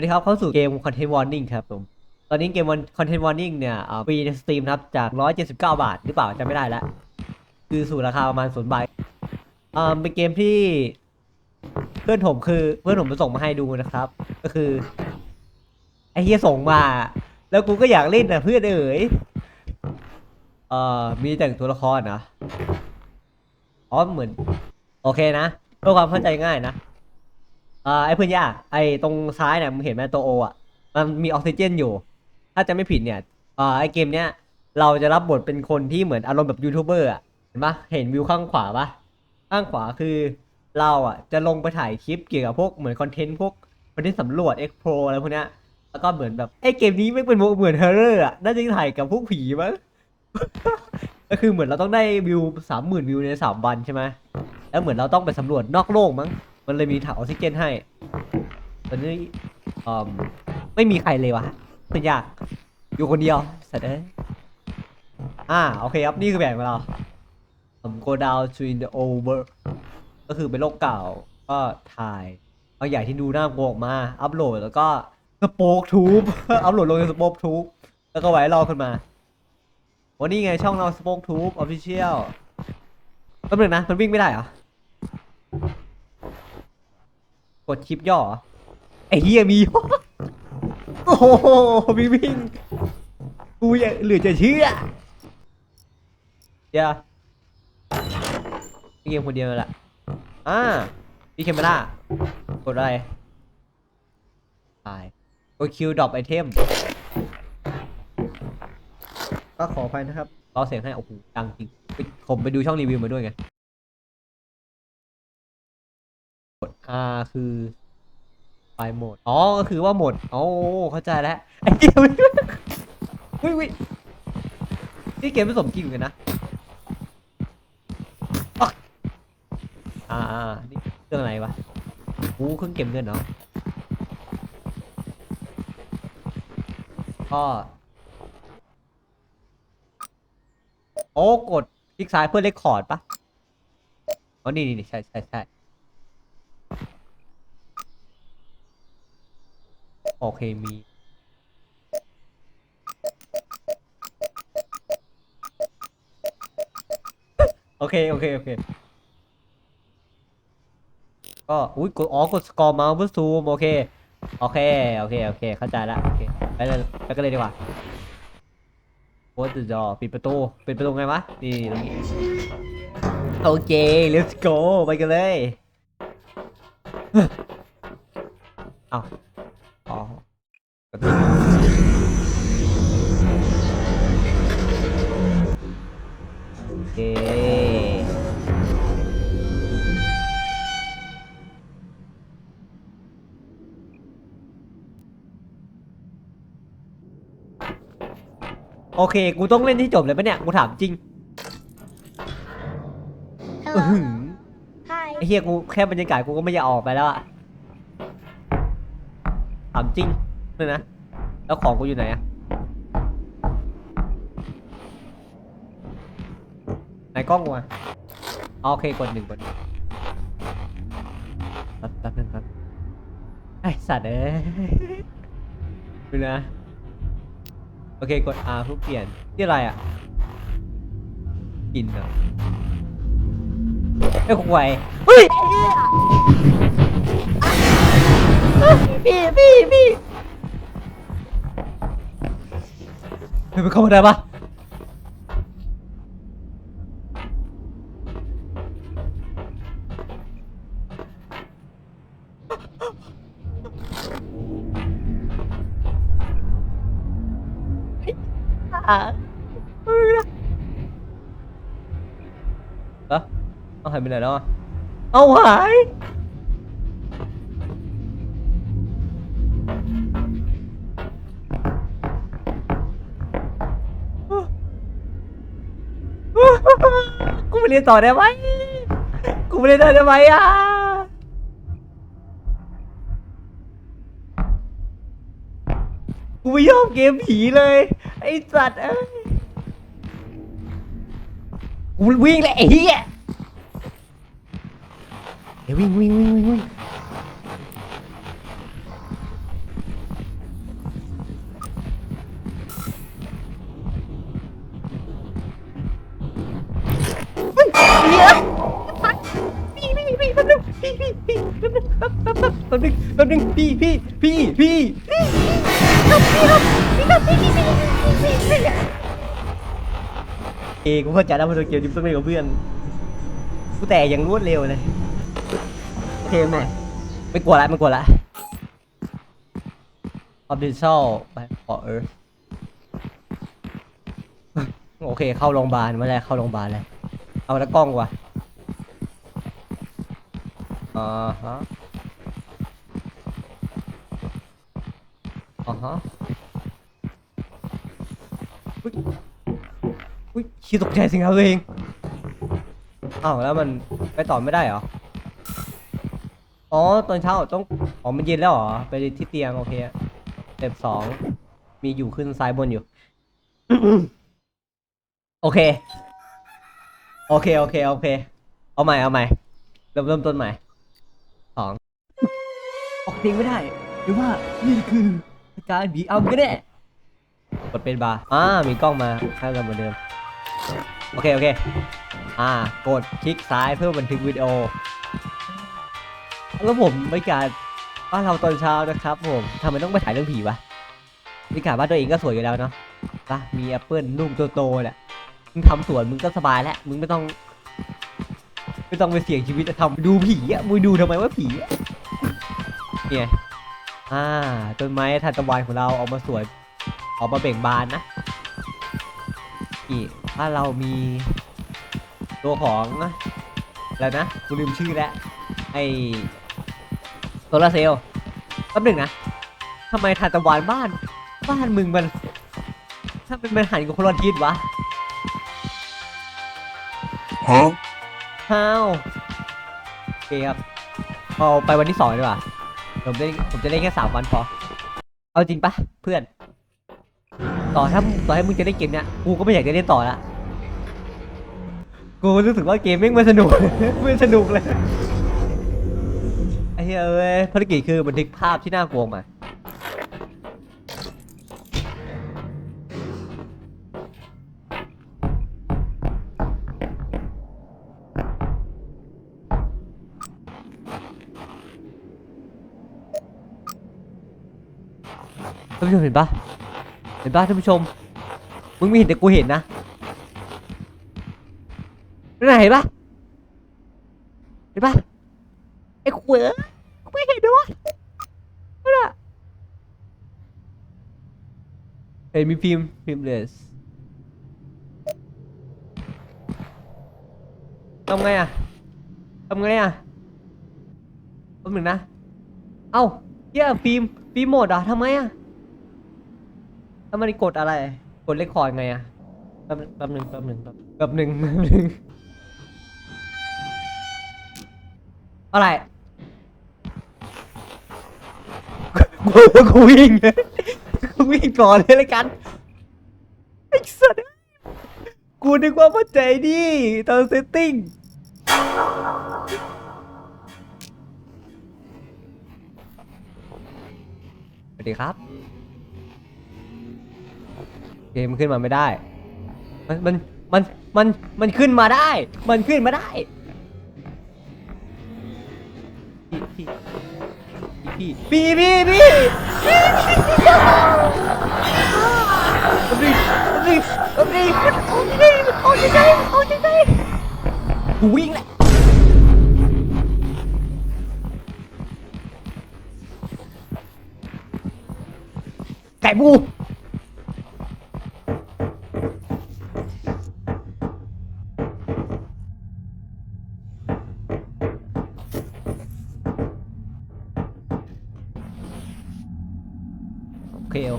วัสดีครับเข้าสู่เกม Content Warning ครับผม ตอนนี้เกม Content Warning เนี่ยฟรีในสตรีมครับจาก 179 บาท หรือเปล่าจำไม่ได้แล้ว คือสู่ราคาประมาณศูนย์บาทอ่าเป็นเกมที่ เพื่อนผมคือเพื่อนผมมาส่งมาให้ดูนะครับ ก็คือ ไอ้เฮียส่งมา แล้วกูก็อยากเล่นนะเพื่อนเอ๋ยเอ่อมีแต่งตัวละครนะอ๋อเหมือน โอเคนะเพื่อความเข้าใจง่ายนะ อ่าไอ้เพื่อนยากไอ้ตรงซ้ายเนี่ยมึงเห็นไหมตัวโออะมันมีออกซิเจนอยู่ ถ้าจะไม่ผิดเนี่ยอ่าไอ้เกมเนี้ยเราจะรับบทเป็นคนที่เหมือนอารมณ์แบบยูทูบเบอร์อะเห็นปะเห็นวิวข้างขวาปะข้างขวาคือเราอะจะลงไปถ่ายคลิปเกี่ยวกับพวกเหมือนคอนเทนต์พวกคอนเทนต์สำรวจเอ็กโพอะไรพวกเนี้ยแล้วก็เหมือนแบบไอ้เกมนี้ไม่เป็นเหมือนเฮอร์เรอร์อะน่าจะถ่ายกับพวกผีมั้ง ก็คือเหมือนเราต้องได้วิวสามหมื่นวิวในสามวันใช่ไหมแล้วเหมือนเราต้องไปสำรวจนอกโลกมั้ง มันเลยมีถังออกซิเจนให้ตอนนี้อืมไม่มีใครเลยวะเพื่อนยาก อยู่คนเดียวสัตว์เอ้ยอ่าโอเคครับนี่คือแผนของเราผม go down to in the over ก็คือเป็นโลกเก่าก็ถ่ายบางอย่ที่ดูน่ากลัวออกมา อัพโหลดแล้วก็สป๊กทูบอัพโหลดลงในสป๊กทูบแล้วก็ไว้รอขึ้นมาวันนี้ไงช่องเราสป๊กทูบออฟฟิเชียลแป๊บนึงนะ มันวิ่งไม่ได้เหรอ กดชิปย่อเหรอไอ้เฮียมี โอ้โหมีวิ่งกูอยากเหลือจะเชื่อเดี๋ยวพี่เกมคนเดียวแหละอ่าพี่เคมเมล่ากดอะไรตายกดคิวดรอปไอเทมก็ขออภัยนะครับเราเสียงให้โอ้โหดังจริงไปผมไปดูช่องรีวิวมาด้วยไง กด R คือไฟล์โหมด อ๋อ ก็คือว่าโหมดอ๋อเข้าใจแล้ว ไอ้เกมวิวินี่เกมไม่สมจริงเหมือนกันนะอ๊ะอ่าอ่านี่เครื่องอะไรวะกูเครื่องเก็บเงินเนาะก็โอ้กดคลิกซ้ายเพื่อเลคคอร์ดปะอ๋อนี่นี่นี่ใช่ใช่ใช่ อเคมีโอเค โอเค โอเค ก็ อุ้ยกดอ๋อกดสกอร์เมาส์เพื่อซูม โอเค โอเค โอเค โอเค เข้าใจละ โอเค ไปเลยไปกันเลยดีกว่าโค้ดจอปิดประตู ปิดประตูไงวะ นี่ตรงนี้ โอเค let's go ไปกันเลย เอา โอเคโอเค กูต้องเล่นที่จบเลยปะเนี่ย กูถามจริงอื้อหือ Hi. ไอ้เฮียกูแค่บรรยากาศกูก็ไม่อยากออกไปแล้วอะถามจริง เลยนะ แล้วของกูอยู่ไหนอะไหนกล้องกูอะอ๋อโอเคกดหนึ่งกดหนึ่งแป๊บแป๊บนึงครับไอสัตว์เอ้ยดูนะ โอเคกด R เพื่อเปลี่ยนที่อะไรอะกินเหรอไอ้ยควายเฮ้ย พี่ พี่ พี่ เฮ้ยมันเข้ามาได้ปะอะเฮ้ยเอ้าเอาหายไปไหนแล้วอะเอาหาย เรียนต่อได้ไหมกูไปเรียนได้ไหมอะกูไม่ยอมเกมผีเลย ไอ้สัตว์เอ้ยกูวิ่งเลยไอ้เหี้ยเดี๋ยววิ่งวิ่งวิ่งวิ่งวิ่ง พี่พี่พี่แป๊บนึงแป๊บนึงพี่พี่พี่พี่เองกูเข้าใจแล้วมันตัวเกมยิ่งต้องเล่นกับเพื่อนกูแต่ยังรวดเร็วเลยโอเคไหมไม่กลัวละไม่กลัวละออฟดิชั่ลไปขอเออโอเคเข้าโรงพยาบาลไม่ได้เข้าโรงพยาบาลเลยเอาแล้วกล้องว่ะ อ่าฮะอ่าฮะอุ้ยอุ้ยชี้ตกใจสิครับตัวเองอ้าวแล้วมันไปต่อไม่ได้เหรอ อ๋อ ตอนเช้าต้อง อ๋อ มันเย็นแล้วเหรอ ไปที่เตียง โอเคเต็ปสอง มีอยู่ขึ้นซ้ายบนอยู่ โอเค โอเค โอเค โอเค เอาใหม่ เอาใหม่ เริ่มเริ่มต้นใหม่ สองออกเสียงไม่ได้ หรือว่านี่คือการผีเอำก็ได้กดเป็นบาร์อ่ามีกล้องมาให้เราเหมือนเดิม โอเค โอเค อ่ากดคลิกซ้ายเพื่อบันทึกวิดีโอ แล้วผมไม่การบ้านเราตอนเช้านะครับผมทำไมต้องไปถ่ายเรื่องผีวะบรรยากาศบ้านตัวเองก็สวยอยู่แล้วเนาะปะมีแอปเปิลลูกโตๆแหละมึงทำสวนมึงก็สบายแล้ว มึงไม่ต้อง ไม่ต้องไปเสี่ยงชีวิตจะทำดูผีอะมึงดูทำไมว่าผีอะเนี่ยอ่าต้นไม้ทานตะวันของเราออกมาสวยออกมาเบ่งบานนะนี่ถ้าเรามีตัวของอะไรนะกูลืมชื่อแล้วไอโซลาร์เซลล์แป๊บหนึ่งนะทำไมทานตะวันบ้าน บ้านมึงมัน ถ้าเป็นมันหันกับคนละทิศวะ Huh? ฮ้าวโอเคครับเอาไปวันที่สองดีกว่าผมจะผมจะเล่นแค่สามวันพอ เอาจริงปะเพื่อน ต่อถ้าต่อให้มึงจะเล่นเกมเนี้ยกูก็ไม่อยากจะเล่นต่อละกูรู้สึกว่าเกมแม่งไม่สนุกไม่สนุกเลยไอ้เหี้ยเอ้ยภารกิจคือบันทึกภาพที่น่ากลัวมา ท่านผู้ชมเห็นปะเห็นปะท่านผู้ชม มึงไม่เห็นแต่กูเห็นนะนั่นนเห็นปะเห็นปะไอ้ขวอกูไม่เห็นด้วยนั่นน่ะเห็นมีฟิล์มฟิล์มเลสทำไงอะทำไงอะแป๊บหนึ่งนะ เอ้าเหี้ยฟิล์มฟิล์มหมดอะทำไมอะ ถ้ามันกดอะไร กดเลคคอร์ดไงอะแป๊บนึงแป๊บนึงแป๊บนึงแป๊บนึงแป๊บนึงอะไรกูกูวิ่งกูวิ่งก่อนเลยละกันไอ้สัสกูนึกว่าเข้าใจดิตอนเซตติ้งสวัสดีครับ เกมขึ้นมาไม่ได้ มันมันมันมันมันขึ้นมาได้ มันขึ้นมาได้ พี่พี่พี่พี่พี่พี่พี่พี่พี่เอาใจเอาใจกูวิ่งแหละไก่บู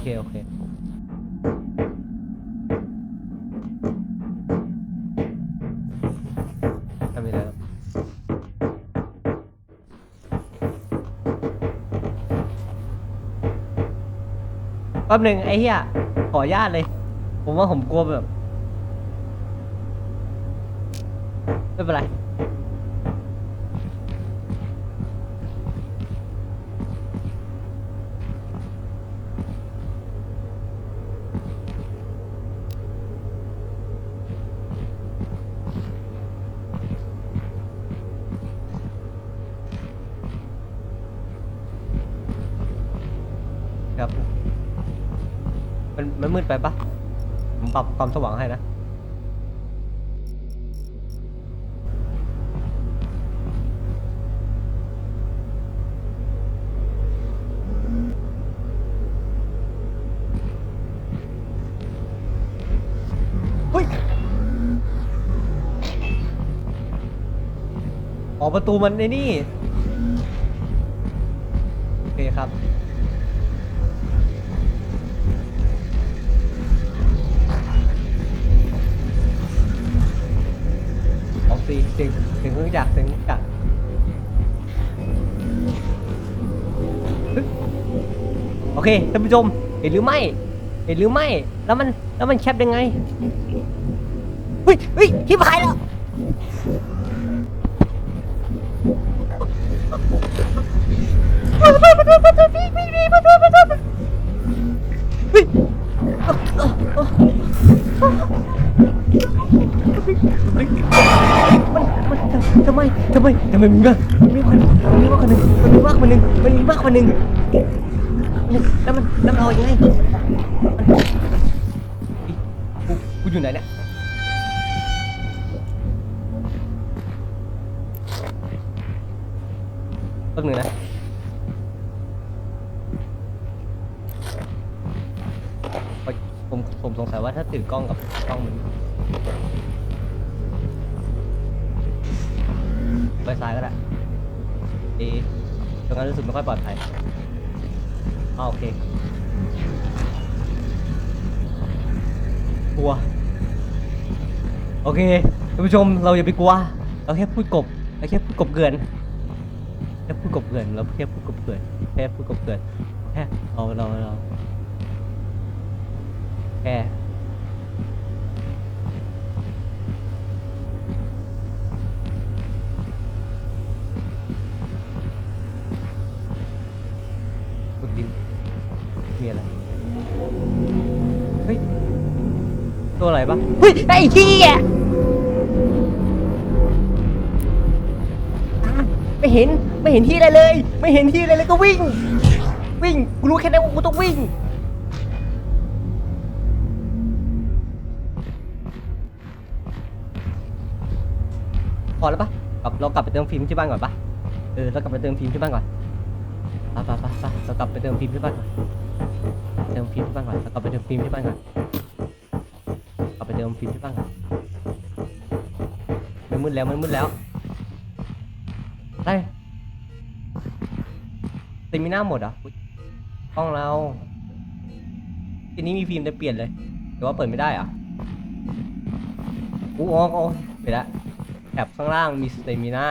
เค โอเค ทำไม่ได้ครับแป๊บหนึ่งไอ้เหี้ย ขออนุญาตเลย ผมว่าผมกลัวแบบ ไม่เป็นไร มันมืดไปปะผมปรับความสว่างให้นะเฮ้ยออกประตูมันในนี่ โอเคครับ ออกสีเสียงเสียงเครื่องจักรเสียงเครื่องจักโอเคท่านผู้ชมเห็นหรือไม่ เห็นหรือไม่ แล้วมันแล้วมันแคปยังไงเฮ้ยเฮ้ยที่พายแล้วเฮ้ย ทำไมทำไมทำไมมีมากมันมีมากมันมีมากกว่าหนึ่งมันมีมากกว่าหนึ่งมันมีมากกว่าหนึ่งแล้วมันแล้วมันเอายังไงกูกูอยู่ไหนเนี่ยแป๊บหนึงนะผมผมสงสัยว่าถ้าถือกล้องกับกล้องมัน ไปซ้ายก็ได้เอะตรงนั้นรู้สึกไม่ค่อยปลอดภัยอ่าโอเคกลัว โอเคท่านผู้ชมเราอย่าไปกลัว เราแค่พูดกบเราแค่พูดกบเกลือนแค่พูดกบเกลือนเราแค่พูดกบเกลือนแค่พูดกบเกลือนแค่เราเราเราแค่ เฮ้ย ตัวอะไรปะเฮ้ย ไอ้ที่อะไม่เห็น ไม่เห็นที่อะไรเลย ไม่เห็นที่อะไรเลยก็วิ่ง วิ่ง กูรู้แค่นั้นว่ากูต้องวิ่ง พอแล้วปะกลับเรากลับไปเติมฟิล์มที่บ้านก่อนปะเออ เรากลับไปเติมฟิล์มที่บ้านก่อนไปไปไปไปเรากลับไปเติมฟิล์มที่บ้านก่อน เติมฟิล์มที่บ้านก่อนเรากลับไปเติมฟิล์มที่บ้านก่อนกลับไปเติมฟิล์มที่บ้านก่อนมันมืดแล้วมันมืดแล้วได้เต็มมีหน้าหมดออุ๊ยห้องเราทีนี้มีฟิล์มแต่เปลี่ยนเลยแต่ว่าเปิดไม่ได้อะอู้อ๋ออ๋อเปลี่ยนละแถบข้างล่างมีสเตมิน่า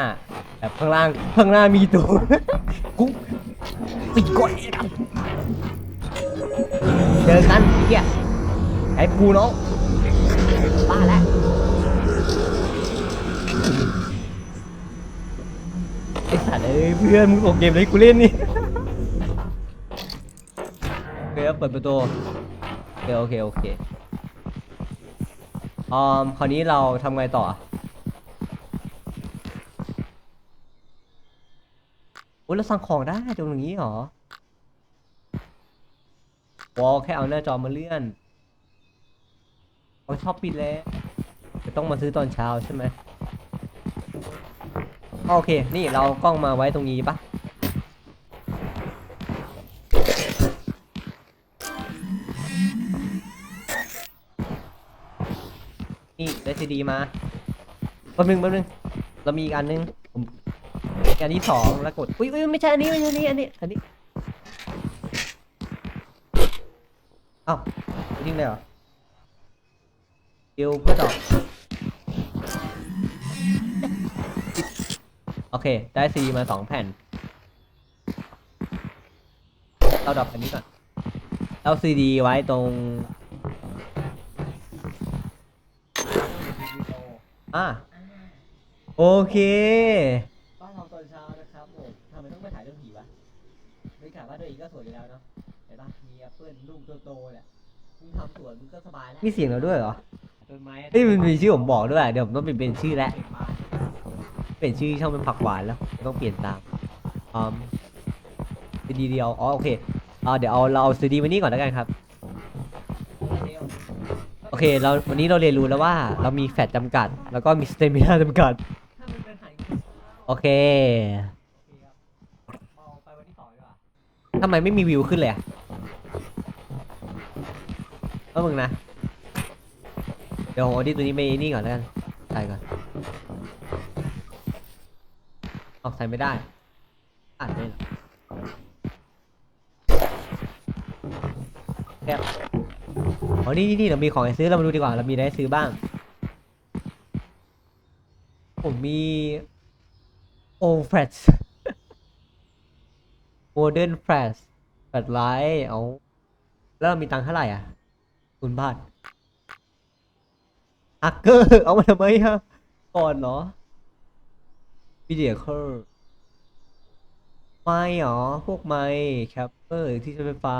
แถบข้างล่างข้างหน้ามีตัวกูปิดก่อนกัน เจอกันเหี้ยไอ้กูน้องบ้าแล้วไอ้สัตว์เอ้ยเพื่อนมึงออกเกมเลยกูเล่นนี่โอเคครับเปิดประตูโอเคโอเคโอเคอืมคราวนี้เราทำไงต่อโอ้ยเราสั่งของได้ตรงนี้เหรอ วอลแค่เอาหน้าจอมาเลื่อนเขาชอบปิดแล้วจะต้องมาซื้อตอนเช้าใช่ไหมโอเค นี่เรากล้องมาไว้ตรงนี้ปะนี่ได้ซีดีมาแป๊บนึงแป๊บนึง เรามีอีกอันนึงผมอันที่สองแล้วกด อุ้ยอุ้ยไม่ใช่อันนี้ไม่ใช่อันนี้ อันนี้ อันนี้ อ้าวทิ้งเลยเหรอเดี๋ยวเพื่อดอกโอเค ได้ซีมาสองแผ่น เราดรอปอันนี้ก่อน เราซีดีไว้ตรง อะ โอเค บ้านเราตอนเช้านะครับผมทำไมต้องไปถ่ายเรื่องผีวะบรรยากาศบ้านตัวเองก็สวยอยู่แล้วเนาะ เห็นปะมีแอปเปิ้ลลูกโตๆเนี่ยมึงทำสวนมึงก็สบายแล้วมีเสียงเราด้วยเหรอต้นไม้เฮ้ยมันมีชื่อผมบอกด้วยเดี๋ยวผมต้องเปลี่ยนเป็นชื่อแล้วเปลี่ยนชื่อช่องเป็นผักหวานแล้ว ต้องเปลี่ยนตามอืมเป็นดีเดียวอ๋อโอเคอ่าเดี๋ยวเอาเราเอาซีดีมานี่ก่อนแล้วกันครับ โอเคเราวันนี้เราเรียนรู้แล้วว่าเรามีแฟตจำกัด แล้วก็มีสเตมินาจำกัดโอเคทำไมไม่มีวิวขึ้นเลยอะ ก็มึงนะ เดี๋ยวผมเอาดิตัวนี้ไปนี่ก่อนแล้วกันใส่ก่อนออกใส่ไม่ได้อ่านไม่ได้แคบอ๋อนี่นี่นี่เรามีของให้ซื้อเรามาดูดีกว่าเรามีอะไรให้ซื้อบ้าง ผมมีโอแฟลชโมเดิร์นแฟลชแฟลชไลท์เอาแล้วเรามีตังค์เท่าไหร่อะ คุณบ้าทฮักเกอร์ เอามาทำไมฮะก่อนเนาะวิดีโอเคอร์ไม่หรอ พวกไม้แคปเปอร์ที่ใช้ไฟฟ้า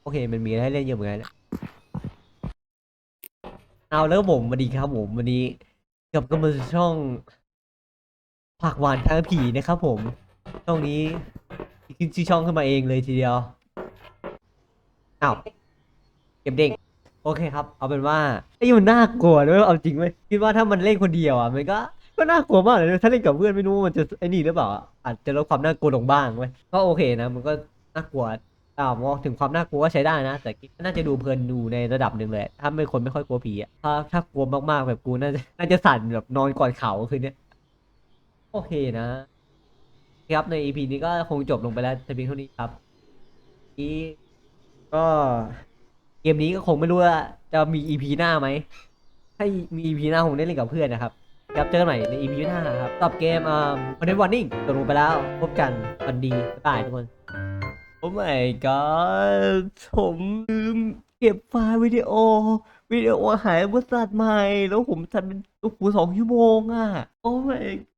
โอเค มันมีอะไรให้เล่นเยอะเหมือนกันเอาแล้วผมสวัสดีครับผมวันนี้กับกันมาช่องผักหวานทางผีนะครับผม ช่องนี้ขึ้นชื่อช่องขึ้นมาเองเลยทีเดียว อ้าวเก็บเด้งโอเคครับ เอาเป็นว่าไอ้ยมันน่ากลัวด้วยเอาจริงไหมคิดว่าถ้ามันเล่นคนเดียวอะมันก็ก็น่ากลัวมากเลยถ้าเล่นกับเพื่อนไม่รู้มันจะไอ้นี่หรือเปล่าอาจจะลดความน่ากลัวลงบ้างเว้ยก็โอเคนะมันก็น่ากลัวอ่ามองถึงความน่ากลัวก็ใช้ได้นะ แต่น่าจะดูเพลินดูในระดับหนึ่งเลย ถ้าเป็นคนไม่ค่อยกลัวผีอะถ้าถ้ากลัวมากๆแบบกูน่าจะน่าจะสั่นแบบนอนกอดเข่าคืนนี้โอเคนะครับใน EP นี้ก็คงจบลงไปแล้วแต่เพียงเท่านี้ครับนี้ ก็เกมนี้ก็คงไม่รู้ว่าจะมี EP หน้าไหม ถ้ามี EP หน้าคงได้เล่นกับเพื่อนนะครับ ครับเจอกันใหม่ใน EP หน้าครับกับเกมอ่าคอนนต์วอร์นิ่งจบลงไปแล้ว พบกันวันดีบ๊ายบายทุกคน โอ้ my god ผมลืมเก็บไฟล์วิดีโอ วิดีโอหายบริษัทใหม่ แล้วผมทันเป็นโอ้โหสองชั่วโมงอะ โอ้ my